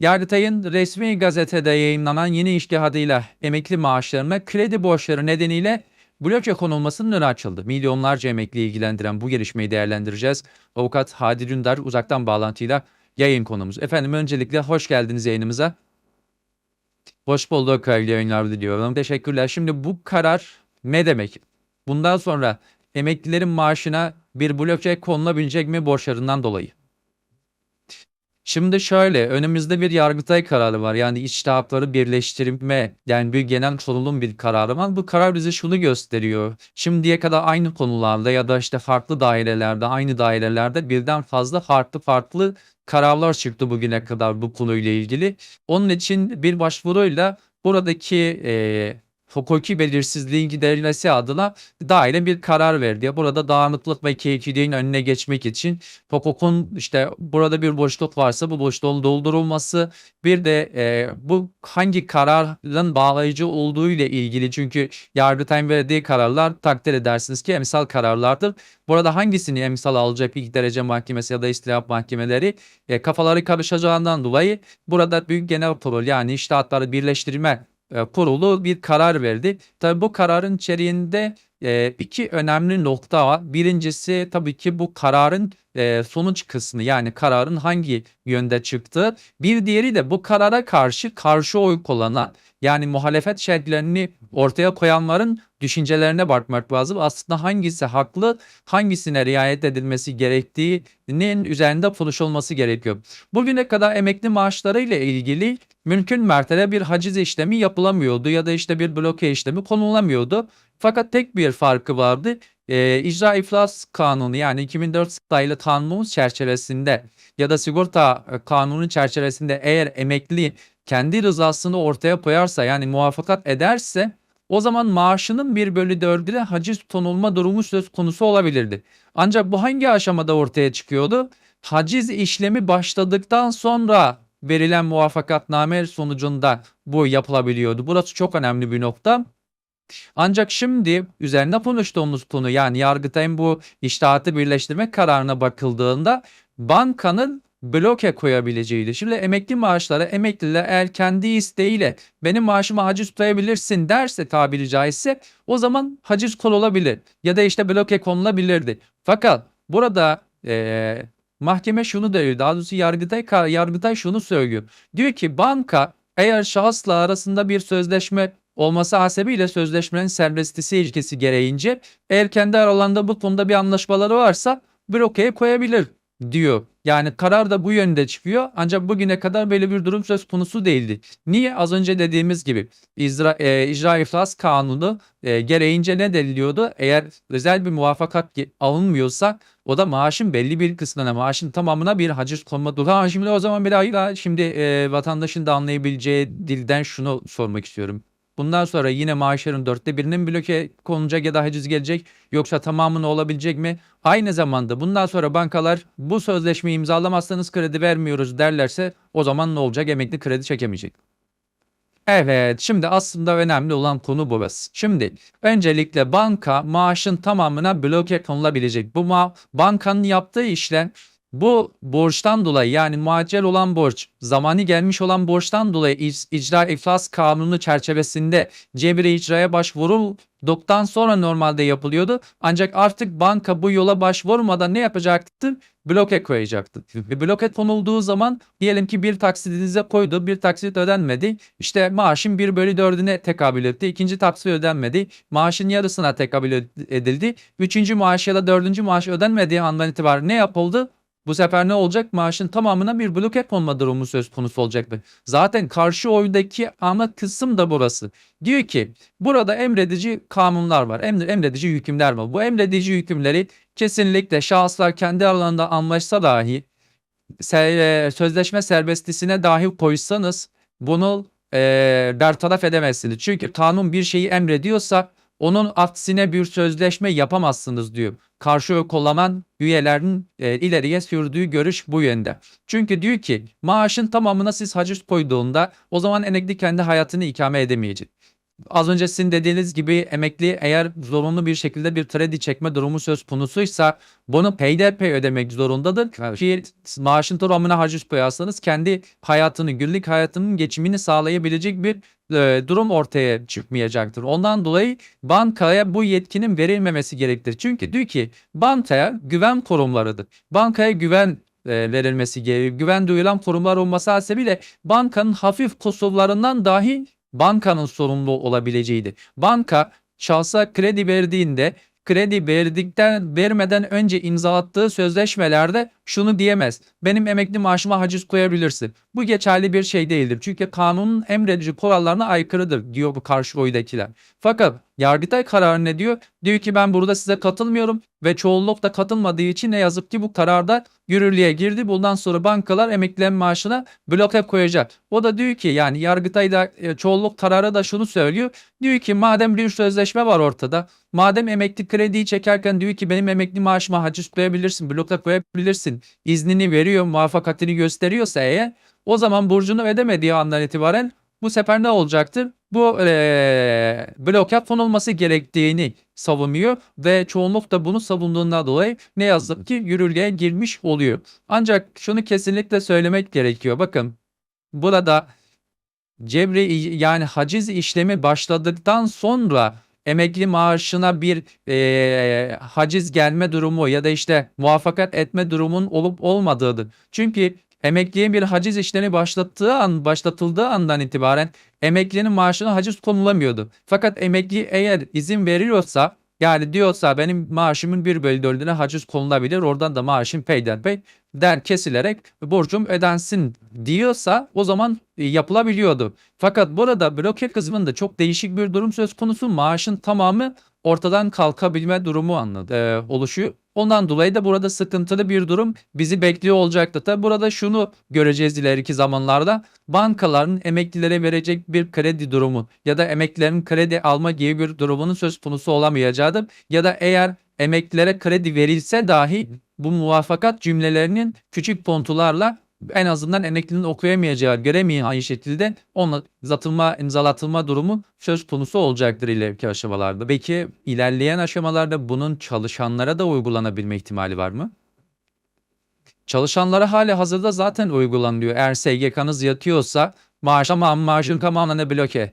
Yargıtay'ın resmi gazetede yayınlanan yeni iştihadıyla emekli maaşlarına kredi borçları nedeniyle bloke konulmasının önü açıldı. Milyonlarca emekli ilgilendiren bu gelişmeyi değerlendireceğiz. Avukat Hadi Dündar uzaktan bağlantıyla yayın konumuz. Efendim öncelikle hoş geldiniz yayınımıza. Hoş bulduk hayırlı yayınlar diliyorum. Teşekkürler. Şimdi bu karar ne demek? Bundan sonra emeklilerin maaşına bir bloke konulabilecek mi borçlarından dolayı? Şimdi şöyle önümüzde bir yargıtay kararı var. Yani içtihatları birleştirme yani bir genel kurulun bir kararı var. Bu karar bize şunu gösteriyor. Şimdiye kadar aynı konularda ya da işte farklı dairelerde aynı dairelerde birden fazla farklı farklı kararlar çıktı bugüne kadar bu konuyla ilgili. Onun için bir başvuruyla buradaki eee hukuki belirsizliğin giderilmesi adına daire bir karar verdi. Burada dağınıklık ve keyfiliğin önüne geçmek için hukukun işte burada bir boşluk varsa bu boşluğun doldurulması bir de e, bu hangi kararın bağlayıcı olduğu ile ilgili çünkü Yargıtay'ın verdiği kararlar takdir edersiniz ki emsal kararlardır. Burada hangisini emsal alacak ilk derece mahkemesi ya da istilaf mahkemeleri e, kafaları karışacağından dolayı burada büyük genel kurul yani iştahatları birleştirme kurulu bir karar verdi. Tabii bu kararın içeriğinde e, iki önemli nokta var. Birincisi tabii ki bu kararın e, sonuç kısmı yani kararın hangi yönde çıktığı. Bir diğeri de bu karara karşı karşı oy kullanan yani muhalefet şerhlerini ortaya koyanların düşüncelerine bakmak lazım. Aslında hangisi haklı, hangisine riayet edilmesi gerektiğinin üzerinde konuşulması gerekiyor. Bugüne kadar emekli maaşları ile ilgili mümkün mertebe bir haciz işlemi yapılamıyordu ya da işte bir bloke işlemi konulamıyordu. Fakat tek bir farkı vardı. Ee, icra iflas kanunu yani 2004 sayılı kanunumuz çerçevesinde ya da sigorta e, kanunu çerçevesinde eğer emekli kendi rızasını ortaya koyarsa yani muvaffakat ederse o zaman maaşının 1 bölü 4'üne haciz konulma durumu söz konusu olabilirdi. Ancak bu hangi aşamada ortaya çıkıyordu? Haciz işlemi başladıktan sonra verilen muvaffakatname sonucunda bu yapılabiliyordu. Burası çok önemli bir nokta. Ancak şimdi üzerinde konuştuğumuz konu yani Yargıtay'ın bu iştahatı birleştirme kararına bakıldığında bankanın bloke koyabileceğiydi. Şimdi emekli maaşları emekliler eğer kendi isteğiyle benim maaşıma haciz tutabilirsin derse tabiri caizse o zaman haciz konulabilir ya da işte bloke konulabilirdi. Fakat burada eee, mahkeme şunu diyor daha doğrusu Yargıtay, Yargıtay şunu söylüyor. Diyor ki banka eğer şahısla arasında bir sözleşme olması hasebiyle sözleşmenin serbestisi ilkesi gereğince eğer kendi aralarında bu konuda bir anlaşmaları varsa blokeye koyabilir diyor. Yani karar da bu yönde çıkıyor ancak bugüne kadar böyle bir durum söz konusu değildi. Niye? Az önce dediğimiz gibi icra, e, icra iflas kanunu e, gereğince ne deniliyordu? Eğer özel bir muvaffakat alınmıyorsa o da maaşın belli bir kısmına maaşın tamamına bir haciz konma durumu. Şimdi o zaman bir daha şimdi e, vatandaşın da anlayabileceği dilden şunu sormak istiyorum. Bundan sonra yine maaşların dörtte birinin bloke konulacak ya da haciz gelecek yoksa tamamını olabilecek mi? Aynı zamanda bundan sonra bankalar bu sözleşmeyi imzalamazsanız kredi vermiyoruz derlerse o zaman ne olacak? Emekli kredi çekemeyecek. Evet, şimdi aslında önemli olan konu burası. Şimdi öncelikle banka maaşın tamamına bloke konulabilecek. Bu ma bankanın yaptığı işlem bu borçtan dolayı yani muaccel olan borç, zamanı gelmiş olan borçtan dolayı ic- icra iflas kanunu çerçevesinde cebri icraya başvurulduktan sonra normalde yapılıyordu. Ancak artık banka bu yola başvurmadan ne yapacaktı? Bloke koyacaktı. Ve bloke konulduğu zaman diyelim ki bir taksidinize koydu, bir taksit ödenmedi. İşte maaşın 1 bölü 4'üne tekabül etti. İkinci taksit ödenmedi. Maaşın yarısına tekabül ed- edildi. Üçüncü maaş ya da dördüncü maaş ödenmediği andan itibaren ne yapıldı? Bu sefer ne olacak? Maaşın tamamına bir bloke konma durumu söz konusu olacaktı. Zaten karşı oydaki ana kısım da burası. Diyor ki burada emredici kanunlar var. Emre, emredici hükümler var. Bu emredici hükümleri kesinlikle şahıslar kendi aralarında anlaşsa dahi e, sözleşme serbestisine dahi koysanız bunu e, bertaraf edemezsiniz. Çünkü kanun bir şeyi emrediyorsa onun aksine bir sözleşme yapamazsınız diyor. Karşı oy kullanan üyelerin e, ileriye sürdüğü görüş bu yönde. Çünkü diyor ki maaşın tamamına siz haciz koyduğunda o zaman emekli kendi hayatını ikame edemeyecek. Az önce sizin dediğiniz gibi emekli eğer zorunlu bir şekilde bir kredi çekme durumu söz konusuysa bunu peyderpey ödemek zorundadır. Ki maaşın tamamına haciz koyarsanız kendi hayatını, günlük hayatının geçimini sağlayabilecek bir e, durum ortaya çıkmayacaktır. Ondan dolayı bankaya bu yetkinin verilmemesi gerektir. Çünkü diyor ki bankaya güven kurumlarıdır. Bankaya güven e, verilmesi gerekiyor. Güven duyulan kurumlar olması hasebiyle bankanın hafif kusurlarından dahi bankanın sorumlu olabileceğidir. Banka şahsa kredi verdiğinde kredi verdikten vermeden önce imzalattığı sözleşmelerde şunu diyemez. Benim emekli maaşıma haciz koyabilirsin. Bu geçerli bir şey değildir. Çünkü kanunun emredici kurallarına aykırıdır diyor bu karşı oydakiler. Fakat Yargıtay kararı ne diyor? Diyor ki ben burada size katılmıyorum ve çoğunluk da katılmadığı için ne yazık ki bu kararda yürürlüğe girdi. Bundan sonra bankalar emeklilerin maaşına bloke koyacak. O da diyor ki yani Yargıtay'da e, çoğunluk kararı da şunu söylüyor. Diyor ki madem bir sözleşme var ortada. Madem emekli krediyi çekerken diyor ki benim emekli maaşıma haciz koyabilirsin, bloke koyabilirsin. İznini veriyor, muvaffakatini gösteriyorsa eğer o zaman borcunu ödemediği andan itibaren bu sefer ne olacaktır? Bu eee bloke konulması gerektiğini savunuyor ve çoğunluk da bunu savunduğundan dolayı ne yazık ki yürürlüğe girmiş oluyor. Ancak şunu kesinlikle söylemek gerekiyor. Bakın burada cebri yani haciz işlemi başladıktan sonra emekli maaşına bir eee, haciz gelme durumu ya da işte muvaffakat etme durumun olup olmadığıdır. Çünkü emekliye bir haciz işlemi başlattığı an başlatıldığı andan itibaren emeklinin maaşına haciz konulamıyordu. Fakat emekli eğer izin veriyorsa yani diyorsa benim maaşımın bir bölü dördüne haciz konulabilir oradan da maaşım peyderpey der kesilerek borcum ödensin diyorsa o zaman e, yapılabiliyordu. Fakat burada bloke kısmında çok değişik bir durum söz konusu. Maaşın tamamı ortadan kalkabilme durumu anladı, e, oluşuyor. Ondan dolayı da burada sıkıntılı bir durum bizi bekliyor olacaktı. Tabi burada şunu göreceğiz ileriki zamanlarda. Bankaların emeklilere verecek bir kredi durumu ya da emeklilerin kredi alma gibi bir durumunun söz konusu olamayacağıdır. Ya da eğer emeklilere kredi verilse dahi bu muvaffakat cümlelerinin küçük pontularla en azından emeklinin okuyamayacağı, göremeyeceği şekilde onunla zatılma, imzalatılma durumu söz konusu olacaktır ileriki aşamalarda. Peki ilerleyen aşamalarda bunun çalışanlara da uygulanabilme ihtimali var mı? Çalışanlara hali hazırda zaten uygulanıyor. Eğer SGK'nız yatıyorsa maaş tamam maaşın tamamını bloke.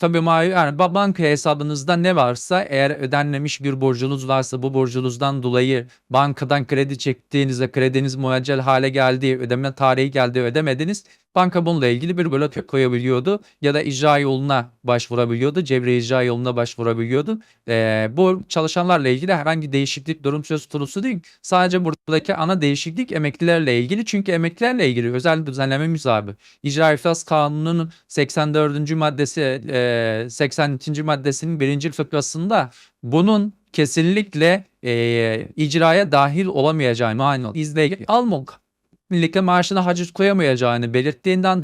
Tabii ma- yani ba- banka hesabınızda ne varsa eğer ödenmemiş bir borcunuz varsa bu borcunuzdan dolayı bankadan kredi çektiğinizde krediniz muaccel hale geldi, ödeme tarihi geldi ödemediniz. Banka bununla ilgili bir bloke koyabiliyordu ya da icra yoluna başvurabiliyordu. Cebri icra yoluna başvurabiliyordu. Ee, bu çalışanlarla ilgili herhangi değişiklik durum söz konusu değil. Sadece buradaki ana değişiklik emeklilerle ilgili. Çünkü emeklilerle ilgili özel düzenlememiz abi. İcra iflas kanununun 84. maddesi e, 82. maddesinin birinci fıkrasında bunun kesinlikle e, icraya dahil olamayacağını aynı izle almak birlikte maaşına haciz koyamayacağını belirttiğinden